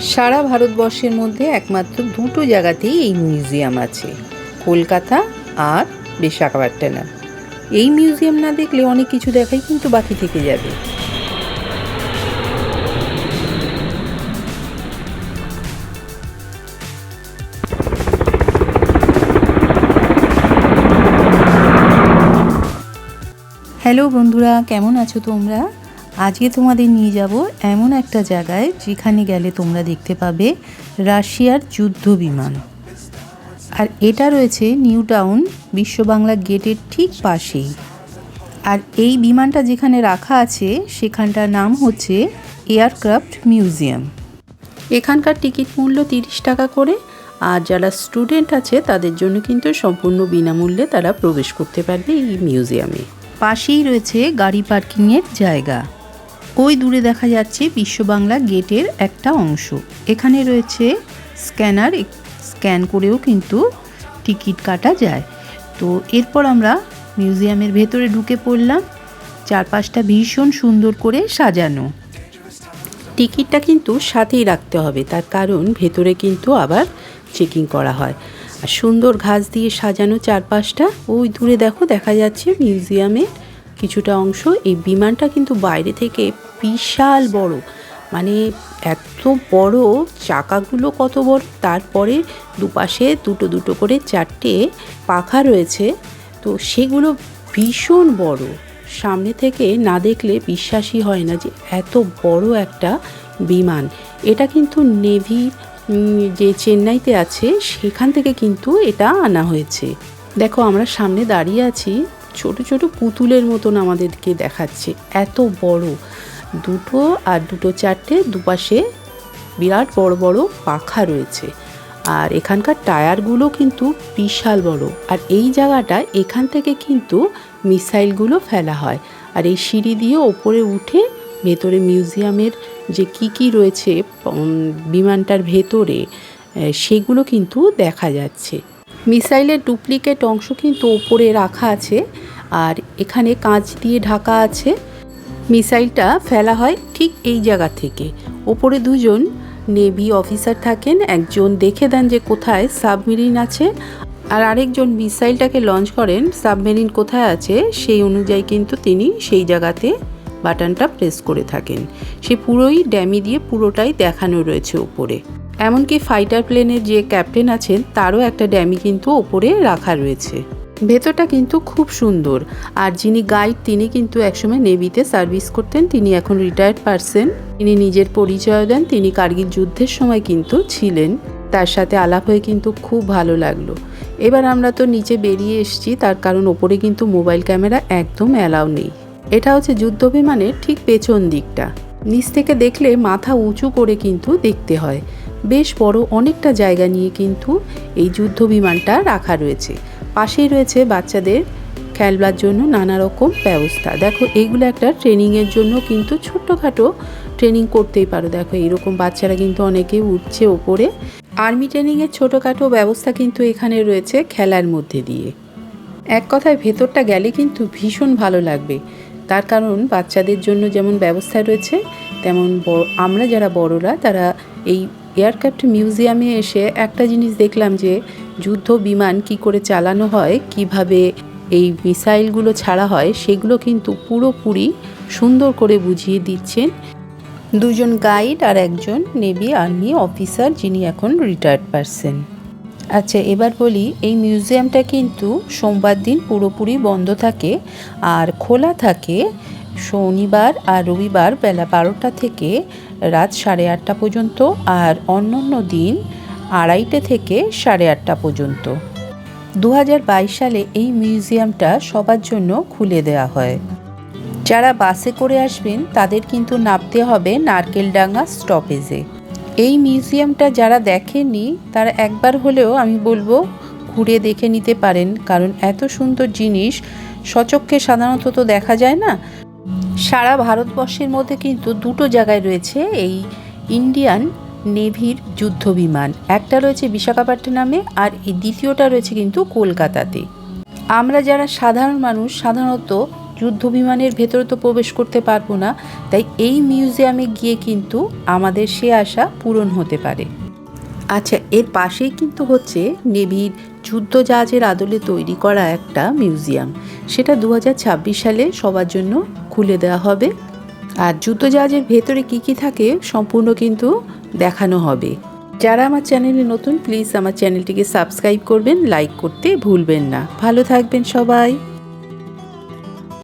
সারা ভারতবর্ষের মধ্যে একমাত্র দুটো জায়গাতেই এই মিউজিয়াম আছে, কলকাতা আর বিশাখাপট্টনম। এই মিউজিয়াম না দেখলে অনেক কিছু দেখাই কিন্তু বাকি থেকে যাবে। হ্যালো বন্ধুরা, কেমন আছো তোমরা? আজকে তোমাদের নিয়ে যাব এমন একটা জায়গায় যেখানে গেলে তোমরা দেখতে পাবে রাশিয়ার যুদ্ধ বিমান। আর এটা রয়েছে নিউ টাউন, বিশ্ব বাংলা গেটের ঠিক পাশেই। আর এই বিমানটা যেখানে রাখা আছে, সেখানটার নাম হচ্ছে এয়ারক্রাফট মিউজিয়াম। এখানকার টিকিট মূল্য তিরিশ টাকা করে, আর যারা স্টুডেন্ট আছে, তাদের জন্য কিন্তু সম্পূর্ণ বিনামূল্যে তারা প্রবেশ করতে পারবে এই মিউজিয়ামে। পাশেই রয়েছে গাড়ি পার্কিংয়ের জায়গা। ওই দূরে দেখা যাচ্ছে বিশ্ব বাংলা গেটের একটা অংশ। এখানে রয়েছে স্ক্যানার স্ক্যান করেও কিন্তু টিকিট কাটা যায়। তো এরপর আমরা মিউজিয়ামের ভেতরে ঢুকে পড়লাম। চারপাশটা ভীষণ সুন্দর করে সাজানো। টিকিটটা কিন্তু সাথেই রাখতে হবে, তার কারণ ভেতরে কিন্তু আবার চেকিং করা হয়। আর সুন্দর ঘাস দিয়ে সাজানো চারপাশটা, ওই দূরে দেখো দেখা যাচ্ছে মিউজিয়ামের কিছুটা অংশ। এই বিমানটা কিন্তু বাইরে থেকে বিশাল বড়। মানে এত বড় চাকাগুলো কত বড়? তারপরে দুপাশে দুটো দুটো করে চারটে পাখা রয়েছে। তো সেগুলো ভীষণ বড়। সামনে থেকে না দেখলে বিশ্বাসই হয় না যে এত বড় একটা বিমান। এটা কিন্তু নেভি যে চেন্নাইতে আছে, সেখান থেকে কিন্তু এটা আনা হয়েছে। দেখো আমরা সামনে দাঁড়িয়ে আছি, ছোট ছোট পুতুলের মতন আমাদেরকে দেখাচ্ছে। এত বড়। দুটো আর দুটো চারটে দুপাশে বিরাট বড় বড় পাখা রয়েছে। আর এখানকার টায়ারগুলো কিন্তু বিশাল বড়। আর এই জায়গাটা এখান থেকে কিন্তু মিসাইলগুলো ফেলা হয়। আর এই সিঁড়ি দিয়ে ওপরে উঠে ভেতরে মিউজিয়ামের যে কি কি রয়েছে বিমানটার ভেতরে সেগুলো কিন্তু দেখা যাচ্ছে। মিসাইলের ডুপ্লিকেট অংশ কিন্তু ওপরে রাখা আছে। আর এখানে কাঁচ দিয়ে ঢাকা আছে। মিসাইলটা ফেলা হয় ঠিক এই জায়গা থেকে। ওপরে দুজন নেভি অফিসার থাকেন, একজন দেখে দেন যে কোথায় সাবমেরিন আছে, আর আরেকজন মিসাইলটাকে লঞ্চ করেন, সাবমেরিন কোথায় আছে সেই অনুযায়ী কিন্তু তিনি সেই জায়গাতে বাটনটা প্রেস করে থাকেন। সে পুরোই ড্যামি দিয়ে পুরোটাই দেখানো রয়েছে ওপরে। এমনকি ফাইটার প্লেনের যে ক্যাপ্টেন আছেন, তারও একটা ড্যামি কিন্তু ওপরে রাখা রয়েছে। ভেতরটা কিন্তু খুব সুন্দর। আর যিনি গাইড, তিনি কিন্তু একসময় নেভিতে সার্ভিস করতেন। তিনি এখন রিটায়ার্ড পারসন তিনি নিজের পরিচয় দেন। তিনি কার্গিল যুদ্ধের সময় কিন্তু ছিলেন। তার সাথে আলাপ হয়ে কিন্তু খুব ভালো লাগল। এবার আমরা তো নিচে বেরিয়ে এসেছি, তার কারণ ওপরে কিন্তু মোবাইল ক্যামেরা একদম অ্যালাউ নেই। এটা হচ্ছে যুদ্ধ বিমানের ঠিক পেছন দিকটা। নিচ থেকে দেখলে মাথা উঁচু করে কিন্তু দেখতে হয়। বেশ বড় অনেকটা জায়গা নিয়ে কিন্তু এই যুদ্ধ বিমানটা রাখা রয়েছে। পাশেই রয়েছে বাচ্চাদের খেলবার জন্য নানা রকম ব্যবস্থা। দেখো এইগুলো একটা ট্রেনিংয়ের জন্য কিন্তু ছোট্টখাটো ট্রেনিং করতেই পারো। দেখো এরকম বাচ্চারা কিন্তু অনেকে উঠছে ওপরে। আর্মি ট্রেনিংয়ের ছোটোখাটো ব্যবস্থা কিন্তু এখানে রয়েছে খেলার মধ্যে দিয়ে। এক কথায় ভেতরটা গেলে কিন্তু ভীষণ ভালো লাগবে। তার কারণ বাচ্চাদের জন্য যেমন ব্যবস্থা রয়েছে, তেমন আমরা যারা বড়রা, তারা এই এয়ারক্রাফট মিউজিয়ামে এসে একটা জিনিস দেখলাম যে যুদ্ধ বিমান কি করে চালানো হয়, কীভাবে এই মিসাইলগুলো ছাড়া হয়, সেগুলো কিন্তু পুরোপুরি সুন্দর করে বুঝিয়ে দিচ্ছেন। দুজন গাইড আর একজন নেভি আর্মি অফিসার যিনি এখন রিটায়ার্ড পারসন আচ্ছা এবার বলি, এই মিউজিয়ামটা কিন্তু সোমবার দিন পুরোপুরি বন্ধ থাকে আর খোলা থাকে শনিবার আর রবিবার বেলা বারোটা থেকে রাত সাড়ে আটটা পর্যন্ত আর অন্য অন্য দিন আড়াইটে থেকে সাড়ে আটটা পর্যন্ত। দু হাজার বাইশ সালে এই মিউজিয়ামটা সবার জন্য খুলে দেওয়া হয়। যারা বাসে করে আসবেন, তাদের কিন্তু নামতে হবে নারকেলডাঙ্গা স্টপেজে। এই মিউজিয়ামটা যারা দেখেননি, তারা একবার হলেও আমি বলব, ঘুরে দেখে নিতে পারেন, কারণ এত সুন্দর জিনিস সচক্ষে সাধারণত তো দেখা যায় না। সারা ভারতবর্ষের মধ্যে কিন্তু দুটো জায়গায় রয়েছে এই ইন্ডিয়ান নেভির যুদ্ধ বিমান একটা রয়েছে বিশাখাপট্টনমে আর এই দ্বিতীয়টা রয়েছে কিন্তু কলকাতাতে। আমরা যারা সাধারণ মানুষ, সাধারণত যুদ্ধ বিমানের ভেতরে তো প্রবেশ করতে পারব না, তাই এই মিউজিয়ামে গিয়ে কিন্তু আমাদের সে আশা পূরণ হতে পারে। আচ্ছা এর পাশেই কিন্তু হচ্ছে নেভির যুদ্ধ জাহাজের আদলে তৈরি করা একটা মিউজিয়াম। সেটা দু হাজার ছাব্বিশ সালে সবার জন্য খুলে দেওয়া হবে। আর জুতো জাহাজের ভেতরে কি কি থাকে সম্পূর্ণ কিন্তু দেখানো হবে। যারা আমার চ্যানেলে নতুন প্লিজ আমার চ্যানেলটিকে সাবস্ক্রাইব করবেন লাইক করতে ভুলবেন না। ভালো থাকবেন সবাই।